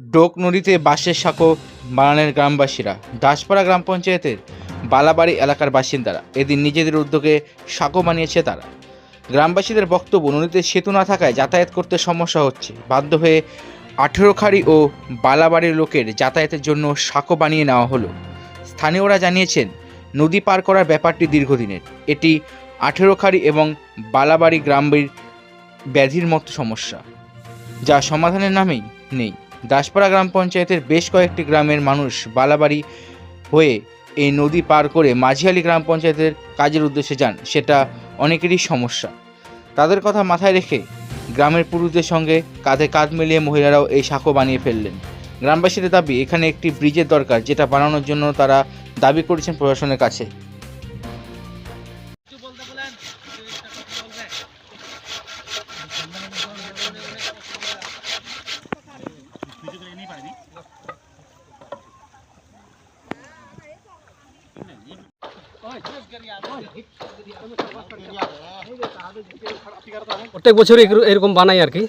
Doak নদীতে বাঁশের সাঁকো বানানের গ্রামবাসীরা। দাসপাড়া গ্রাম পঞ্চায়েতের বালাবাড়ি এলাকার বাসিন্দারা এদিন নিজেদের উদ্যোগে সাঁকো বানিয়েছে তারা। গ্রামবাসীদের বক্তব্য, নদীতে সেতু না থাকায় যাতায়াত করতে সমস্যা হচ্ছে। বাধ্য হয়ে আঠেরো খাড়ি ও বালাবাড়ির লোকের যাতায়াতের জন্য সাঁকো বানিয়ে নেওয়া হলো। স্থানীয়রা জানিয়েছেন, নদী পার করার ব্যাপারটি দীর্ঘদিনের। এটি আঠেরো খাড়ি এবং বালাবাড়ি গ্রামের ব্যাধির মতো সমস্যা, যা সমাধানের নামেই নেই। দাসপাড়া গ্রাম পঞ্চায়েতের বেশ কয়েকটি গ্রামের মানুষ বালাবাড়ি হয়ে এই নদী পার করে মাঝিয়ালি গ্রাম পঞ্চায়েতের কাজের উদ্দেশ্যে যান, সেটা অনেকেরই সমস্যা। তাদের কথা মাথায় রেখে গ্রামের পুরুষদের সঙ্গে কাঁধে কাঁধ মিলিয়ে মহিলারাও এই সাঁকো বানিয়ে ফেললেন। গ্রামবাসীদের দাবি, এখানে একটি ব্রিজের দরকার, যেটা বানানোর জন্য তারা দাবি করেছেন প্রশাসনের কাছে। প্রত্যেক বছরই এরকম- এরকম বানাই আর কি।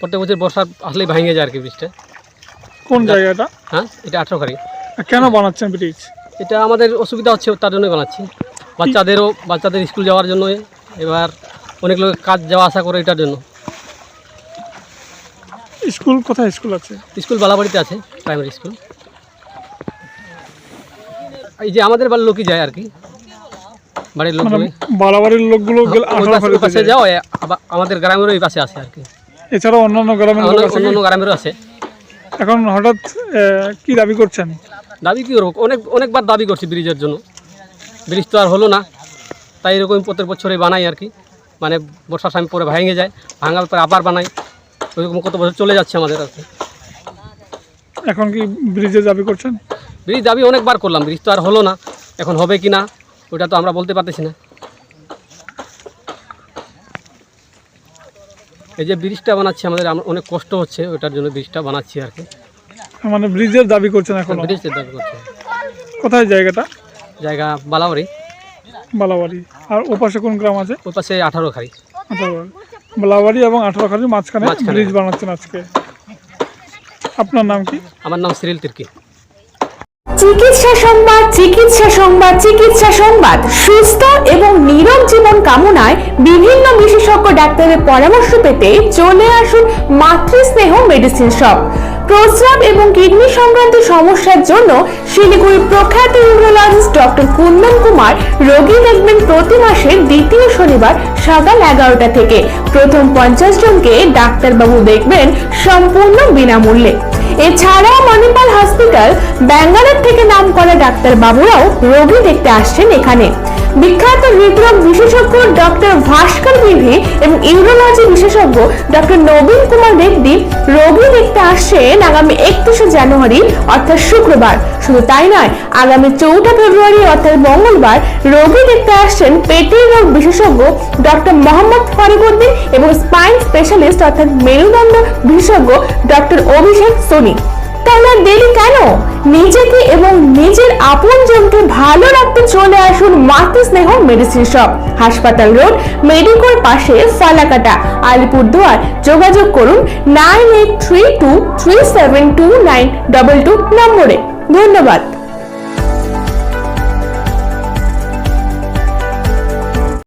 প্রত্যেক বছর বর্ষা আসলেই ভেঙে যায় আর কি ব্রিজটা কোন জায়গাটা? হ্যাঁ এটা আঠেরো খারি। কেন বানাচ্ছেন ব্রিজ? এটা আমাদের অসুবিধা হচ্ছে তার জন্যই বানাচ্ছি। বাচ্চাদেরও বাচ্চাদের স্কুল যাওয়ার জন্য এবার অনেক লোক কাজ যাওয়া আসা করে এটার জন্য। স্কুল কোথায়? স্কুল আছে? স্কুল বালাবাড়িতে আছে প্রাইমারি স্কুল। এই যে আমাদের বাড়ির লোকই যায় আর কি। বাড়ির মানে লোকগুলো বালাবাড়ির লোকগুলো ওই পাশে যাও আমাদের গ্রামেরও এই পাশে আছে আর কি। এছাড়াও অন্যান্য গ্রামের লোক অন্যান্য গ্রামেরও আছে। এখন হঠাৎ কি দাবি করছেন? দাবি কী করব? অনেক অনেকবার দাবি করছি ব্রিজের জন্য। ব্রিজ তো আর হলো না। তাই এরকম প্রত্যেক বছরে বানাই আর কি। মানে বর্ষার সময় পরে ভেঙে যায় ভাঙার পরে আবার বানাই। ওইরকম কত বছর চলে যাচ্ছে আমাদের আর কি। এখন কি ব্রিজে দাবি করছেন? ব্রিজ দাবি অনেকবার করলাম ব্রিজ তো আর হলো না। এখন হবে কি না ওটা তো আমরা বলতে পারতেছি না। এই যে ব্রিজটা বানাচ্ছি আমাদের অনেক কষ্ট হচ্ছে ওটার জন্য ব্রিজটা বানাচ্ছি আর কি। মানে ব্রিজের দাবি করছেন এখন? ব্রিজ দাবি করছি। কোথায় জায়গাটা? জায়গা বালাবাড়ি। বালাবাড়ি। আর ওপাশে কোন গ্রাম আছে? ওপাশে আঠারো আঠারো বালাবাড়ি এবং আঠারো খালির মাঝখানে মাঝখানে। ব্রিজ বানাচ্ছেন আজকে। আপনার নাম কি? আমার নাম সিরিল তির্কি। চিকিৎসা সংবাদ চিকিৎসা সংবাদ চিকিৎসা সংবাদ। সুস্থ এবং নীরব জীবন কামনায় বিভিন্ন বিশেষজ্ঞ ডাক্তারের পরামর্শ পেতে চলে আসুন মাতৃস্নেহ মেডিসিন শপ। প্রস্রাব এবং কিডনি সংক্রান্ত সমস্যার জন্য শিলিগুড়ির প্রখ্যাত ইউরোলজিস্ট ডক্টর কুন্দন কুমার রোগী দেখবেন প্রতি মাসের দ্বিতীয় শনিবার সকাল এগারোটা থেকে। প্রথম পঞ্চাশ জনকে ডাক্তারবাবু দেখবেন সম্পূর্ণ বিনামূল্যে। এছাড়াও মণিপাল হসপিটাল ব্যাঙ্গালোর থেকে নাম করা ডাক্তার বাবুরাও রোগী দেখতে আসছেন এখানে। বিখ্যাত হৃদরোগ বিশেষজ্ঞ ডক্টর ভাস্কর বিভি এবং ইউরোলজি বিশেষজ্ঞ ডক্টর নবীন কুমার রেড্ডি রোগী দেখতে আসছেন আগামী একত্রিশে জানুয়ারি, অর্থাৎ শুক্রবার। শুধু তাই নয়, আগামী চৌঠা ফেব্রুয়ারি, অর্থাৎ মঙ্গলবার, রোগী দেখতে আসছেন পেটের রোগ বিশেষজ্ঞ ডক্টর মোহাম্মদ ফরিদুদ্দিন এবং স্পাইন স্পেশালিস্ট, অর্থাৎ মেরুদণ্ড বিশেষজ্ঞ ডক্টর অভিষেক সোনি। তাহলে দেরি কেন? নিজেকে এবং নিজের আপনজনকে ভালো রাখতে চলে আসুন মাতৃ স্নেহ মেডিসিন শপ হাসপাতাল রোড, মেডিকোর পাশে ফালাকাটা। আলিপুরদুয়ার। যোগাযোগ করুন nine eight three two three seven two nine double two নম্বরে। ধন্যবাদ।